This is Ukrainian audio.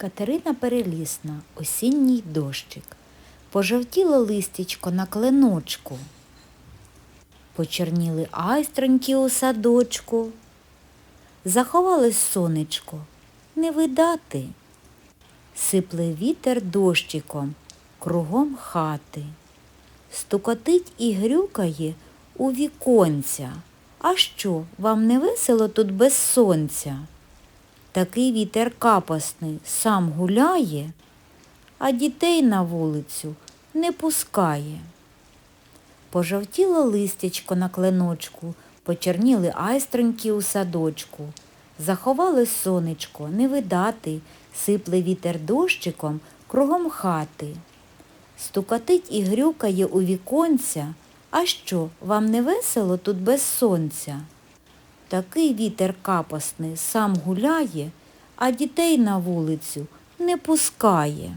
Катерина Перелісна, осінній дощик. Пожовтіло листячко на кленочку. Почерніли айстроньки у садочку. Заховалось сонечко, не видати. Сипле вітер дощиком кругом хати. Стукотить і грюкає у віконця. А що, вам не весело тут без сонця? Такий вітер капосний сам гуляє, а дітей на вулицю не пускає. Пожовтіло листячко на кленочку, почерніли айстроньки у садочку. Заховалось сонечко, не видати, сипле вітер дощиком кругом хати. Стукатить і грюкає у віконця. А що, вам не весело тут без сонця? Такий вітер капасний сам гуляє, а дітей на вулицю не пускає.